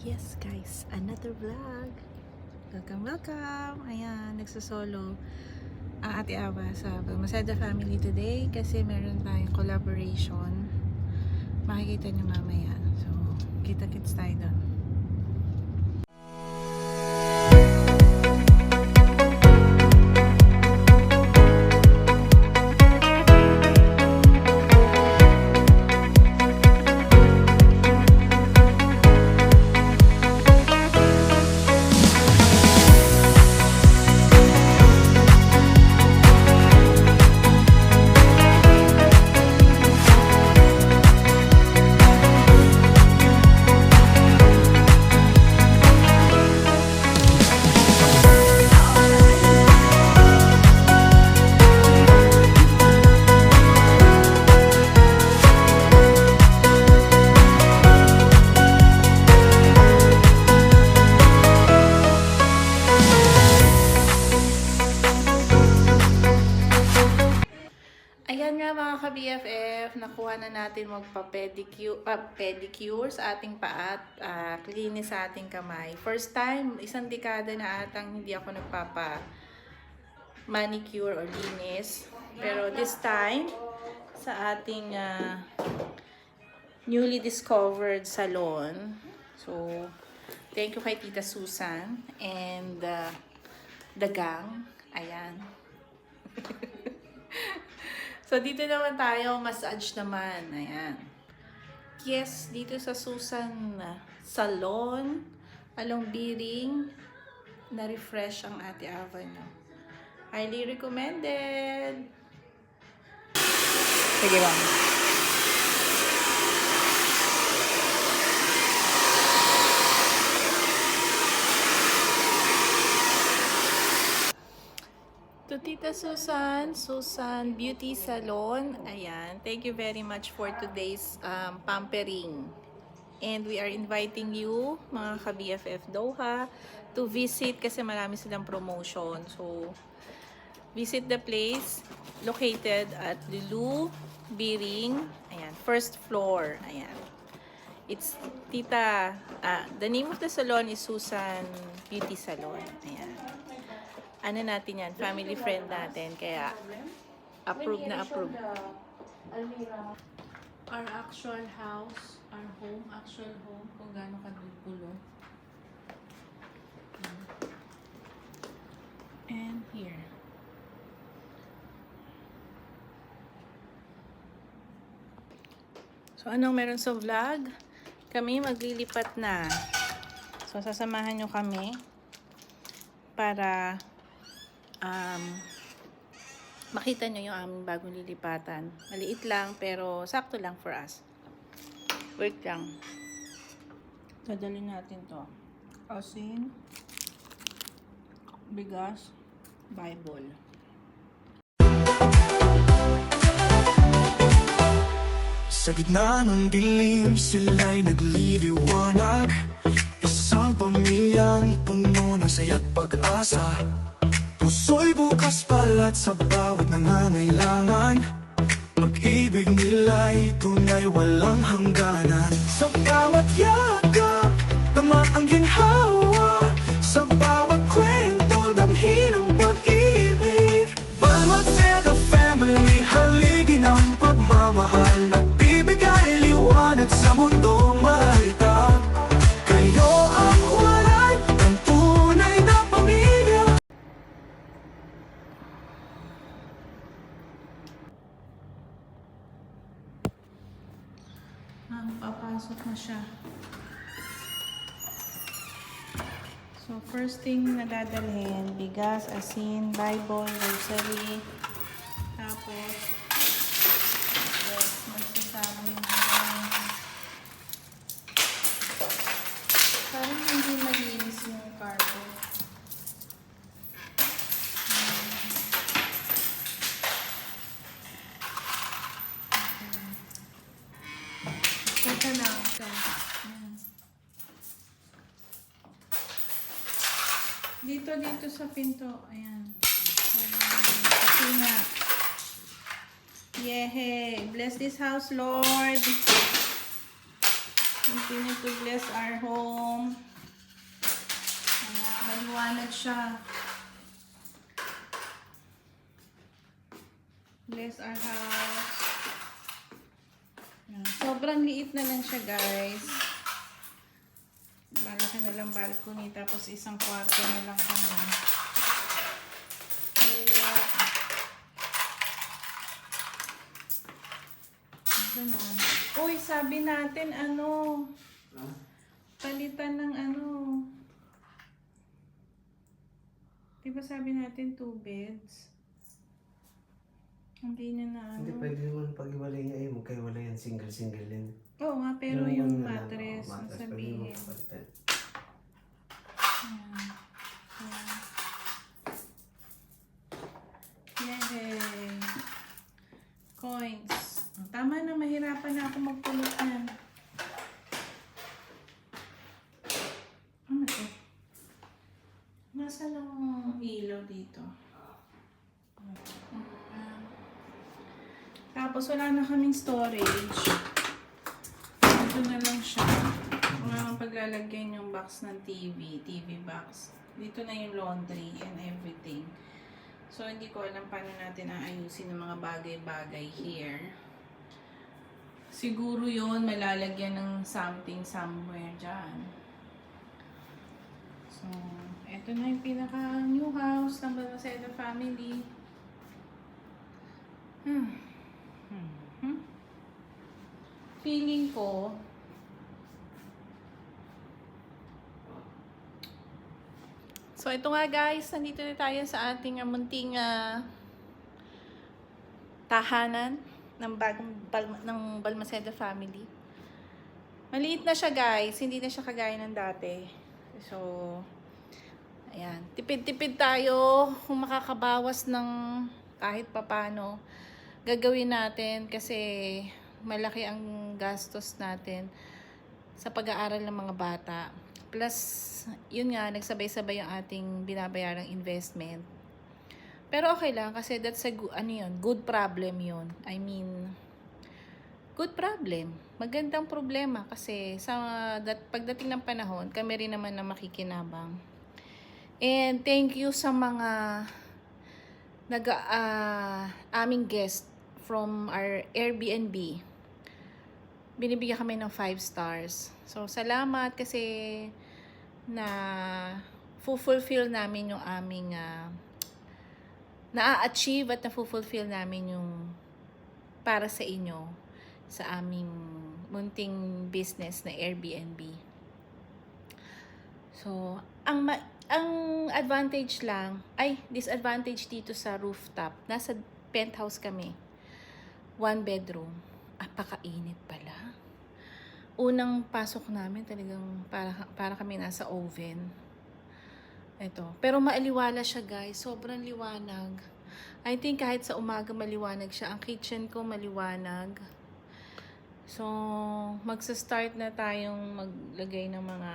Yes guys, another vlog. Welcome, welcome. Ayan, nagsasolo ang Ate Ava sa Masada Family today kasi meron tayong collaboration. Makikita niyo mamaya. So, kita-kits tayo doon. Natin magpa-pedicure, ah, pedicure sa ating paa at ah, klinis sa ating kamay. First time, isang dekada na atang hindi ako nagpapa manicure or linis. Pero this time, sa ating ah, newly discovered salon. So, thank you kay Tita Susan and ah, the gang. Ayan. So, dito naman tayo, massage naman. Ayan. Yes, dito sa Susan Salon, along Biring, na-refresh ang Ate Ava nyo. Highly recommended. Sige ba? To Tita Susan, Susan Beauty Salon. Ayan. Thank you very much for today's um, pampering. And we are inviting you, mga ka-BFF Doha, to visit kasi marami silang promotion. So, visit the place located at Lulu Biring. Ayan. First floor. Ayan. It's Tita, ah, the name of the salon is Susan Beauty Salon. Ayan ano natin yan, family friend natin. Kaya, approve na approve. Our actual house, our home, actual home, kung gaano kadulo. And here. So, anong meron sa vlog? Kami maglilipat na. So, sasamahan nyo kami para um, makita nyo yung aming bagong lilipatan. Maliit lang, pero sakto lang for us. Wait lang. Dadalhin natin to. Asin, bigas, Bible. Sa gitna ng dilim, sila'y nagliliwanag Isang pamilyang puno ng saya't pag-asa Puso'y bukas palat sa bawat nangangailangan Pag-ibig nila'y tunay walang hangganan. Sa bawat yakap, tama ang ginhawa papasok na siya. So, first thing na dadalhin, bigas, asin, Bible, rosary. Tapos, yes, magsasama yung Parang hindi malinis yung carpet. Teka lang. Ito. Ayan. Dito, dito sa pinto. Ayan. Kusina. Yehe. Bless this house, Lord. Continue to bless our home. Ayan, maliwanag siya. Bless our house. Ayan, Sobrang liit na lang siya, guys. Malaki na lang balcony, tapos isang kwarto na lang kami. Ganun. Uy, sabi natin ano, palitan ng ano. Di ba sabi natin two beds? Hindi na na ano. Hindi pwede naman pag-iwalay niya eh, magkaiwalay yan, single-single din. Oo nga, pero Yung yung ano mattress, ang mattress, pwede mo sabihin. kapalitan. Ayan. Ayan. Yay! Coins. Oh, Tama na, mahirapan na ako magpulot yan. Ano to? Nasaan ang ilaw dito? Tapos wala na kaming storage. Ito na lang siya. Paglalagyan yung box ng TV, TV box. Dito na yung laundry and everything. So, hindi ko alam paano natin aayusin ng mga bagay-bagay here. Siguro yon malalagyan ng something somewhere dyan. So, eto na yung pinaka new house ng Balmaceda family. Hmm. Hmm. Hmm. Feeling ko, So ito nga guys, nandito na tayo sa ating uh, munting ah, tahanan ng bagong Bal- ng Balmaceda family. Maliit na siya guys, hindi na siya kagaya ng dati. So, ayan, tipid-tipid tayo kung makakabawas ng kahit papano. Gagawin natin kasi malaki ang gastos natin sa pag-aaral ng mga bata. Plus, yun nga, nagsabay-sabay yung ating binabayarang investment. Pero okay lang kasi that's a good, ano yun, good problem yun. I mean, good problem. Magandang problema kasi sa dat, pagdating ng panahon, kami rin naman na makikinabang. And thank you sa mga nag ah, aming guest from our Airbnb. Binibigyan kami ng 5 stars. So, salamat kasi na fulfill namin yung aming ah, na-achieve at na-fulfill namin yung para sa inyo sa aming munting business na Airbnb. So, ang ma- ang advantage lang, ay, disadvantage dito sa rooftop. Nasa penthouse kami. One bedroom. Apakainit pala. Unang pasok namin talagang para, para kami nasa oven. Ito. Pero maaliwala siya guys. Sobrang liwanag. I think kahit sa umaga maliwanag siya. Ang kitchen ko maliwanag. So, magsa-start na tayong maglagay ng mga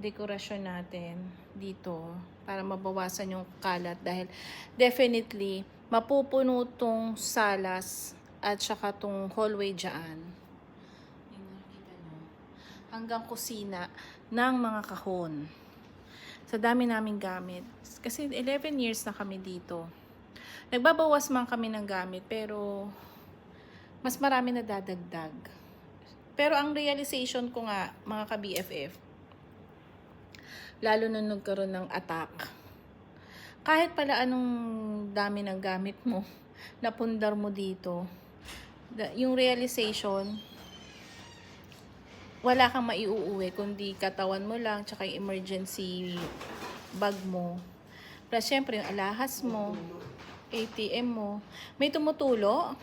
dekorasyon natin dito para mabawasan yung kalat dahil definitely mapupuno tong salas at saka tong hallway dyan. Hanggang kusina ng mga kahon. Sa dami naming gamit. Kasi 11 years na kami dito. Nagbabawas man kami ng gamit pero mas marami na dadagdag. Pero ang realization ko nga, mga ka-BFF, lalo nung nagkaroon ng attack, kahit pala anong dami ng gamit mo, napundar mo dito, yung realization, wala kang maiuuwi, kundi katawan mo lang, tsaka yung emergency bag mo. Plus, syempre, yung alahas mo, ATM mo. May tumutulo?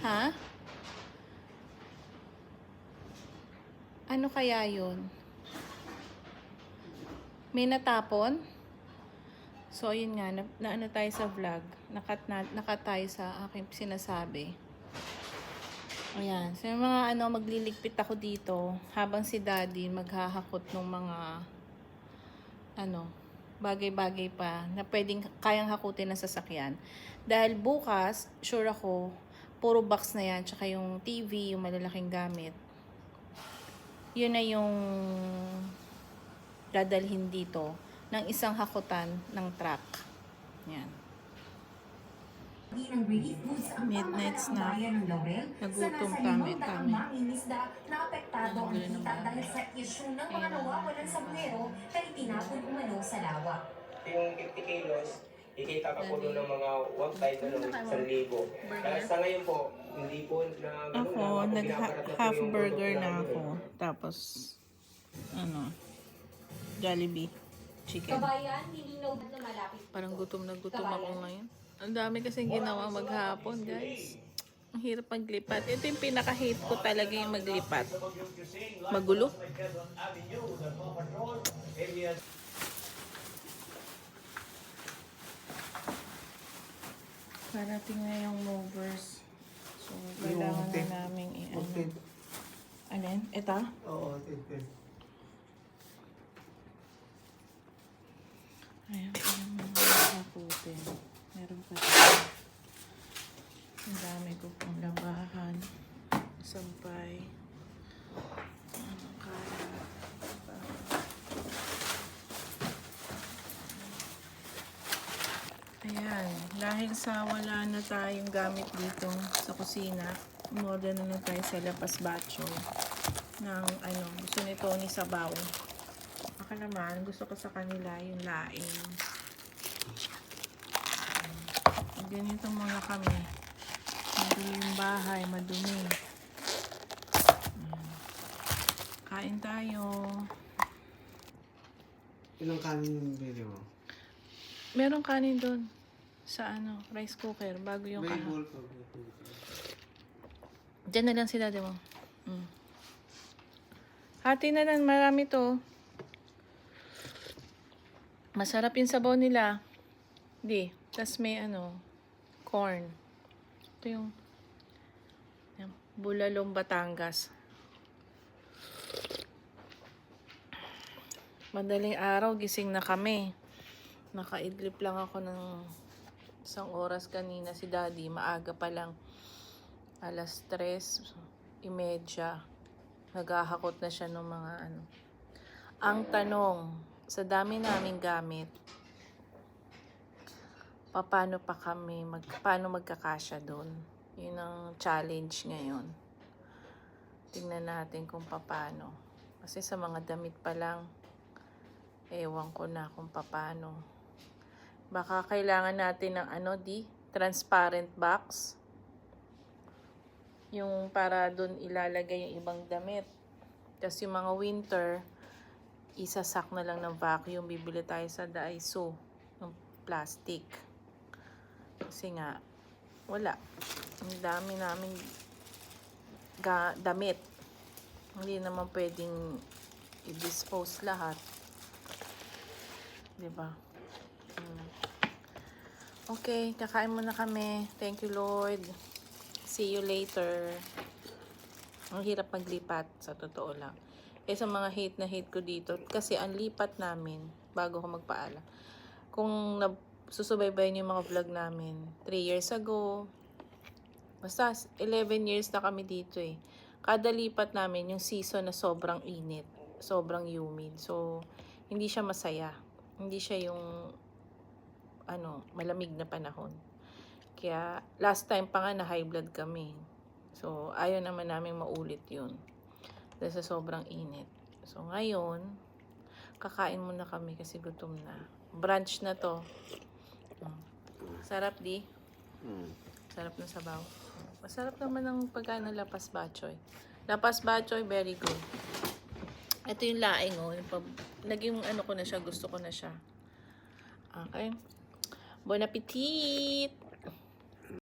Ha? Ano kaya yun? May natapon? So, yun nga, na, na ano tayo sa vlog. Nakat, na, nakat sa aking sinasabi. Ayan. So, yung mga ano, magliligpit ako dito habang si daddy maghahakot ng mga ano, bagay-bagay pa na pwedeng kayang hakutin ng sasakyan. Dahil bukas, sure ako, puro box na yan, tsaka yung TV, yung malalaking gamit, yun na yung dadalhin dito ng isang hakutan ng truck. Yan. Ng relief goods ang Midnight snack. ng Laurel Nagutom sa kami, kami. mangingisda na apektado ang kita dahil sa isyu ng mga nawawalan sa buwero na itinapon umano sa lawa. yung 50 kilos, ikita ka po doon ng mga 1 ano, Ano 1,000. Kaya sa ngayon po, hindi po na Ako, ganun lang. nag Pinaparat na po half yung burger na ako. Tapos, ano, Jollibee chicken. Kabayan, nilinaw na malapit. Parang gutom na gutom ako ngayon. Ang dami kasi ginawa maghapon, guys. Ang hirap maglipat. Ito yung pinaka-hate ko talaga yung maglipat. Magulo. Parating na yung movers. So, kailangan na namin i-ano. Alin? Ito? Oo, thank you. Ayan pa yung mga kaputin. Meron pa dito. Ang dami ko pong labahan. Sampay. Ano kaya. Ayan. Dahil sa wala na tayong gamit dito sa kusina, umorder na lang tayo sa Lapas Bacho ng ano, gusto ni Tony Sabaw. Ako naman, gusto ko sa kanila yung laing. Ganito muna kami. Madumi yung bahay, madumi. Kain tayo. Ilang kanin yung bili mo? Meron kanin doon sa ano, rice cooker bago yung May bowl pa. Diyan na lang si daddy mo. Mm. Hati na lang, marami to. Masarap yung sabaw nila. Di. Tapos may ano, corn. Ito yung Bulalong Batangas. Madaling araw, gising na kami. Nakaidlip lang ako ng isang oras kanina si daddy. Maaga pa lang alas 3, imedya, naghahakot na siya ng mga ano. Ang tanong, sa dami naming gamit, paano pa kami, mag, paano magkakasya doon? Yun ang challenge ngayon. Tingnan natin kung paano. Kasi sa mga damit pa lang, ewan ko na kung paano. Baka kailangan natin ng ano di, transparent box yung para doon ilalagay yung ibang damit. Tapos yung mga winter, isasak na lang ng vacuum. Bibili tayo sa Daiso ng plastic. Kasi nga, wala. Ang dami namin ga- damit. Hindi naman pwedeng i-dispose lahat. 'Di ba? Mm. Okay, kakain muna kami. Thank you, Lord. See you later. Ang hirap maglipat, sa totoo lang. Eh, sa mga hate na hate ko dito, kasi ang lipat namin, bago ko magpaala, kung susubaybayan yung mga vlog namin, 3 years ago, basta 11 years na kami dito eh. Kada lipat namin, yung season na sobrang init, sobrang humid. So, hindi siya masaya. Hindi siya yung, ano, malamig na panahon. Kaya last time pa nga na high blood kami. So ayaw naman namin maulit yun. Dahil sa sobrang init. So ngayon, kakain muna kami kasi gutom na. Brunch na to. Mm. Sarap di. Mm. Sarap ng sabaw. Masarap naman ang pagkain ng lapas bachoy. Lapas bachoy, very good. Ito yung laing, oh. Yung pab- naging ano ko na siya, gusto ko na siya. Okay. Bon appetit!